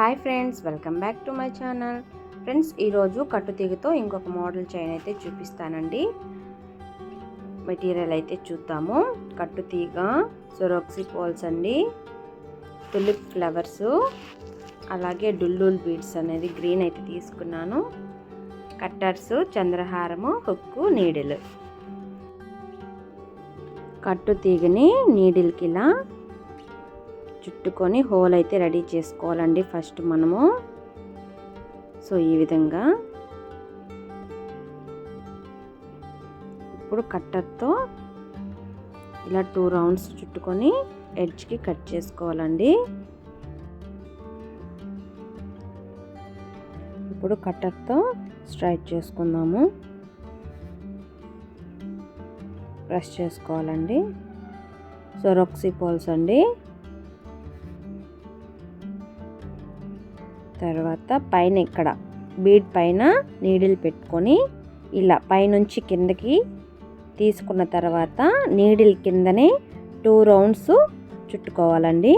Hi friends welcome back to my channel. Friends ఈరోజు కట్టుతీగతో ఇంకొక మోడల్ చైన్ అయితే చూపిస్తానండి. మెటీరియల్ అయితే చూద్దాము. కట్టుతీగ సొరోక్సీ పోల్స్ అండి. తులిప్ ఫ్లవర్స్ అలాగే డుల్లుల్ బీడ్స్ అనేది గ్రీన్ అయితే తీసుకున్నాను. కట్టర్స్ చంద్రహారము హుక్కు నీడిల్. కట్టుతీగని నీడిల్కి ఇలా చుట్టుకొని హోల్ అయితే రెడీ చేసుకోవాలండి ఫస్ట్ మనము. సో ఈ విధంగా. ఇప్పుడు కట్టర్తో ఇలా టూ రౌండ్స్ చుట్టుకొని ఎడ్జ్కి కట్ చేసుకోవాలండి. ఇప్పుడు కట్టర్తో స్ట్రైట్ చేసుకుందాము. ప్రెస్ చేసుకోవాలండి. సో రొక్సీ పోల్స్ అండి. తర్వాత పైన ఇక్కడ బీడ్ పైన నీడిల్ పెట్టుకొని ఇలా పైనుంచి కిందకి తీసుకున్న తర్వాత నీడిల్ కిందనే టూ రౌండ్స్ చుట్టుకోవాలండి.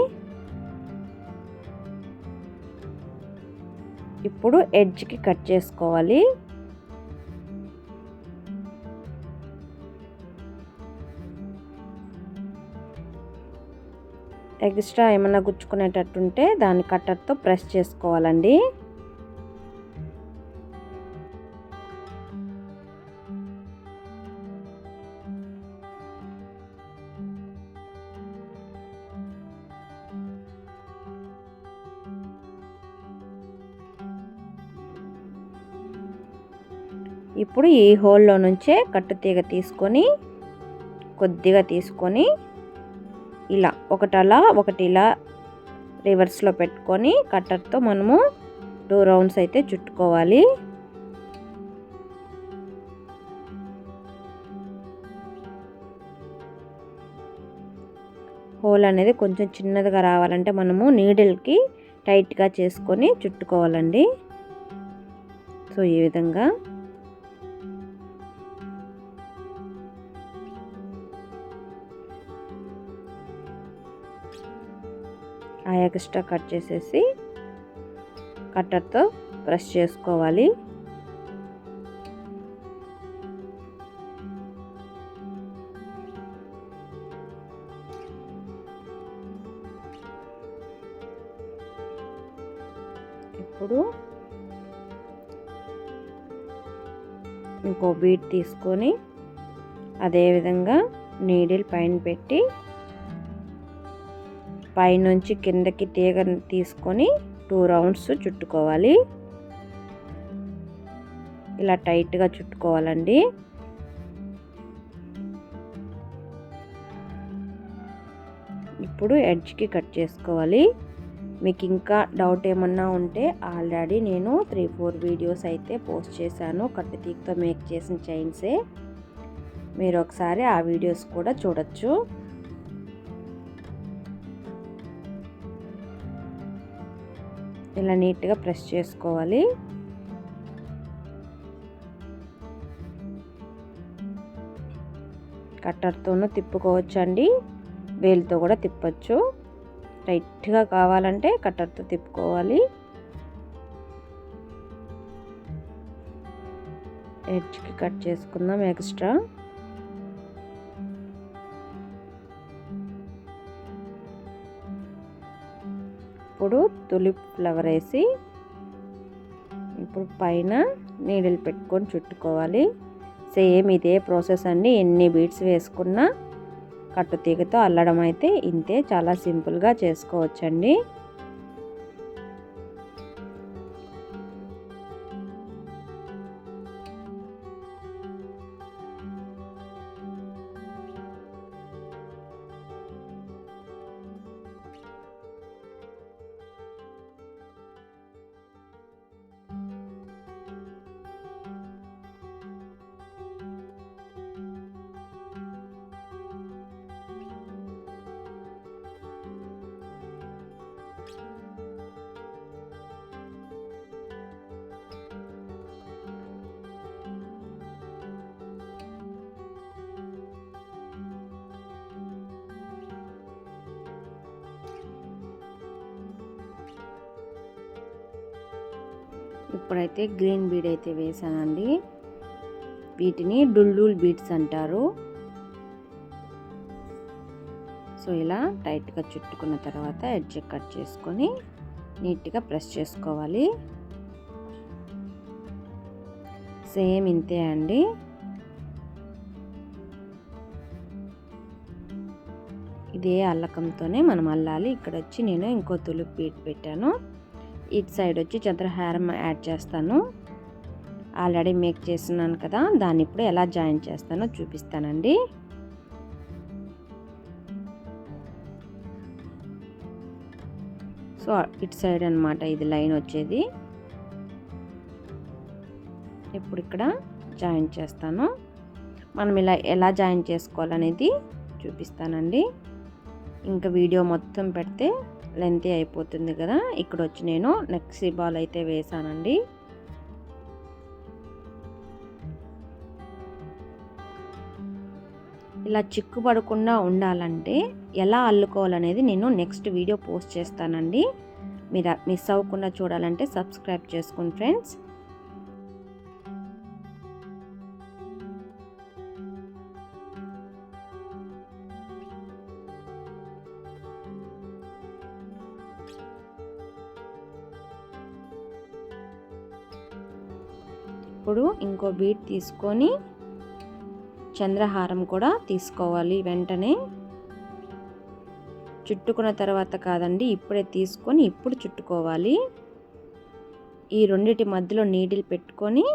ఇప్పుడు ఎడ్జ్కి కట్ చేసుకోవాలి. ఎక్స్ట్రా ఏమైనా గుచ్చుకునేటట్టుంటే దాన్ని కట్టర్తో ప్రెస్ చేసుకోవాలండి. ఇప్పుడు ఈ హోల్లో నుంచే కట్టుతీగ తీసుకొని కొద్దిగా తీసుకొని ఒకటి అలా ఒకటి ఇలా రివర్స్లో పెట్టుకొని కట్టర్తో మనము టూ రౌండ్స్ అయితే చుట్టుకోవాలి. హోల్ అనేది కొంచెం చిన్నదిగా రావాలంటే మనము నీడిల్కి టైట్గా చేసుకొని చుట్టుకోవాలండి. సో ఈ విధంగా ఆ ఎక్స్ట్రా కట్ చేసేసి కట్టర్తో ప్రెస్ చేసుకోవాలి. ఇప్పుడు ఇంకో బీట్ తీసుకొని అదేవిధంగా నీడిల్ పైన పెట్టి పైనుంచి కిందకి తీగ తీసుకొని టూ రౌండ్స్ చుట్టుకోవాలి. ఇలా టైట్గా చుట్టుకోవాలండి. ఇప్పుడు ఎడ్జ్కి కట్ చేసుకోవాలి. మీకు ఇంకా డౌట్ ఏమన్నా ఉంటే ఆల్రెడీ నేను త్రీ ఫోర్ వీడియోస్ అయితే పోస్ట్ చేశాను. కట్టు తీగతో మేక్ చేసిన చైన్సే. మీరు ఒకసారి ఆ వీడియోస్ కూడా చూడొచ్చు. ఇలా నీట్గా ప్రెస్ చేసుకోవాలి. కట్టర్తోనూ తిప్పుకోవచ్చు అండి వేలుతో కూడా తిప్పచ్చు. టైట్గా కావాలంటే కట్టర్తో తిప్పుకోవాలి. ఎడ్జ్కి కట్ చేసుకుందాం ఎక్స్ట్రా. ఇప్పుడు తులిప్ ఫ్లవర్ వేసి ఇప్పుడు పైన నీడిల్ పెట్టుకొని చుట్టుకోవాలి. సేమ్ ఇదే ప్రాసెస్ అండి. ఎన్ని బీడ్స్ వేసుకున్నా కట్టుతీగతో అల్లడం అయితే ఇంతే. చాలా సింపుల్గా చేసుకోవచ్చండి. ఇప్పుడైతే గ్రీన్ బీడ్ అయితే వేసానండి. వీటిని డుల్డూల్ బీడ్స్ అంటారు. సో ఇలా టైట్గా చుట్టుకున్న తర్వాత ఎడ్జ్ కట్ చేసుకొని నీట్గా ప్రెస్ చేసుకోవాలి. సేమ్ ఇంతే అండి. ఇదే అల్లకంతోనే మనం అల్లాలి. ఇక్కడ వచ్చి నేను ఇంకో తులుపు బీట్ పెట్టాను. ఇటు సైడ్ వచ్చి చంద్రహారం యాడ్ చేస్తాను. ఆల్రెడీ మేక్ చేస్తున్నాను కదా దాన్ని ఇప్పుడు ఎలా జాయిన్ చేస్తానో చూపిస్తానండి. సో ఇటు సైడ్ అనమాట ఇది లైన్ వచ్చేది. ఇప్పుడు ఇక్కడ జాయిన్ చేస్తాను. మనం ఇలా ఎలా జాయిన్ చేసుకోవాలనేది చూపిస్తానండి. ఇంకా వీడియో మొత్తం పెడితే లెంతీ అయిపోతుంది కదా ఇక్కడ వచ్చి నేను నెక్స్ట్ బాల్ అయితే వేసానండి. ఇలా చిక్కు పడకుండా ఉండాలంటే ఎలా అల్లుకోవాలనేది నేను నెక్స్ట్ వీడియో పోస్ట్ చేస్తానండి. మీరు మిస్ అవ్వకుండా చూడాలంటే సబ్స్క్రైబ్ చేసుకోండి ఫ్రెండ్స్. ఇప్పుడు ఇంకో బీట్ తీసుకొని చంద్రహారం కూడా తీసుకోవాలి వెంటనే. చుట్టుకున్న తర్వాత కాదండి ఇప్పుడే తీసుకొని ఇప్పుడు చుట్టుకోవాలి. ఈ రెండిటి మధ్యలో నీడిల్ పెట్టుకొని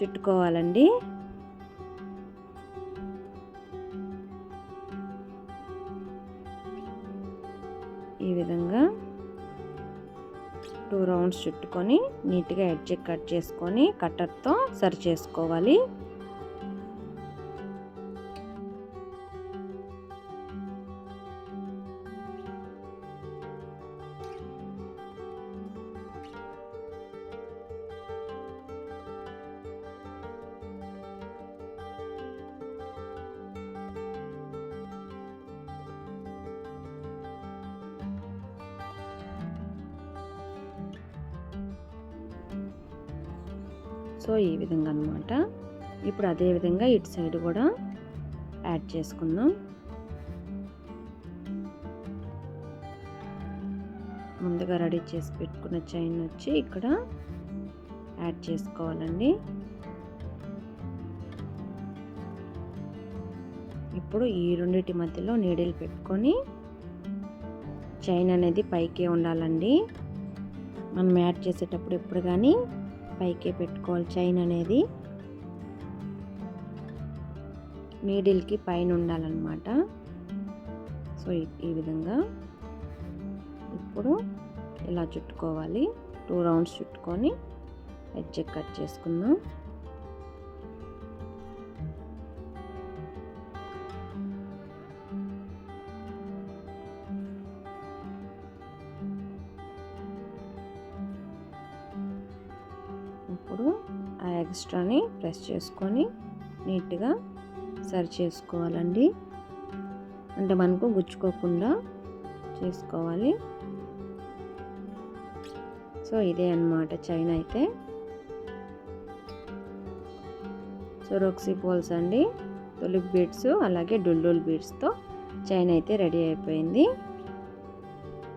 చుట్టుకోవాలండి. ఈ విధంగా టూ రౌండ్స్ చుట్టుకొని నీట్గా ఎడ్జ్ కట్ చేసుకొని కట్టర్తో సరి చేసుకోవాలి. సో ఈ విధంగా అనమాట ఇప్పుడు అదే విధంగా ఇటు సైడ్ కూడా యాడ్ చేసుకుందాం. ముందుగా రెడీ చేసి పెట్టుకున్న చైన్ వచ్చి ఇక్కడ యాడ్ చేసుకోవాలండి. ఇప్పుడు ఈ రెండింటి మధ్యలో నీడిల్ పెట్టుకొని చైన్ అనేది పైకే ఉండాలండి. మనం యాడ్ చేసేటప్పుడు ఎప్పుడు కానీ పైకే పెట్టుకోవాలి చైన్ అనేది. నీడిల్కి పైన ఉండాలన్నమాట. సో ఈ విధంగా. ఇప్పుడు ఇలా చుట్టుకోవాలి. టూ రౌండ్స్ చుట్టుకొని ఎడ్జ్ కట్ చేసుకుందాం. ఇప్పుడు ఆ ఎక్స్ట్రాని ప్రెస్ చేసుకొని నీట్గా సరి చేసుకోవాలండి. అంటే మనకు గుచ్చుకోకుండా చేసుకోవాలి. సో ఇదే అనమాట చైన్ అయితే. సో రోక్సీ పోల్స్ అండి. తొలిప్ బీడ్స్ అలాగే డుల్డుల్ బీడ్స్తో చైన్ అయితే రెడీ అయిపోయింది.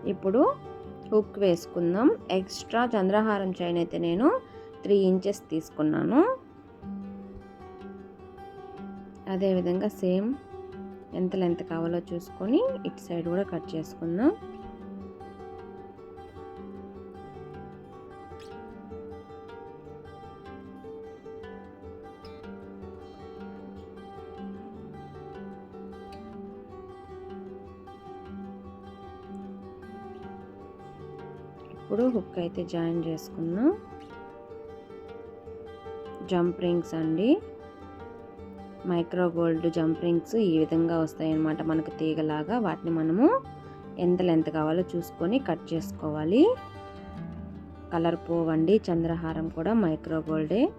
ఇప్పుడు హుక్ వేసుకుందాం. ఎక్స్ట్రా చంద్రహారం చైన్ అయితే నేను త్రీ ఇంచెస్ తీసుకున్నాను. అదేవిధంగా సేమ్ ఎంత లెంత్ కావాలో చూసుకొని ఇటు సైడ్ కూడా కట్ చేసుకుందాం ఇప్పుడు హుక్ అయితే జాయిన్ చేసుకుందాం జంప్ రింగ్స్ అండి. మైక్రో గోల్డ్ జంప్ రింగ్స్ ఈ విధంగా వస్తాయి అన్నమాట మనకు తీగలాగా. వాటిని మనము ఎంత లెంత్ కావాలో చూసుకొని కట్ చేసుకోవాలి. కలర్ పోవండి. చంద్రహారం కూడా మైక్రో గోల్డే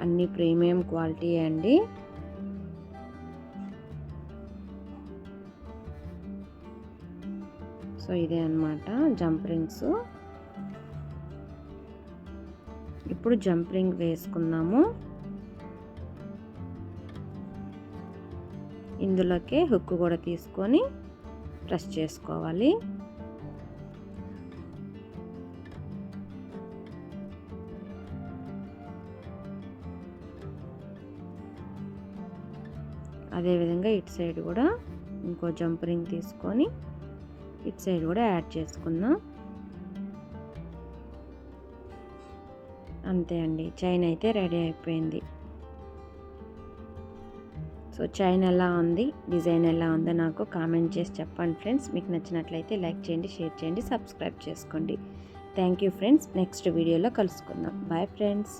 అన్ని ప్రీమియం క్వాలిటీ అండి. సో ఇదే అనమాట జంప్ రింగ్స్. ఇప్పుడు జంప్ రింగ్ వేసుకుందాము. ఇందులోకే హుక్ కూడా తీసుకొని ప్రెస్ చేసుకోవాలి. అదేవిధంగా ఇటు సైడ్ కూడా ఇంకో జంప్ రింగ్ తీసుకొని ఇటు సైడ్ కూడా యాడ్ చేసుకుందాం. అంతే అండి. చైన్ అయితే రెడీ అయిపోయింది. సో చైన్ ఎలా ఉంది? డిజైన్ ఎలా ఉందో నాకు కామెంట్ చేసి చెప్పండి ఫ్రెండ్స్. మీకు నచ్చినట్లయితే లైక్ చేయండి షేర్ చేయండి సబ్స్క్రైబ్ చేసుకోండి. Thank you friends. నెక్స్ట్ వీడియోలో కలుసుకుందాం. Bye friends.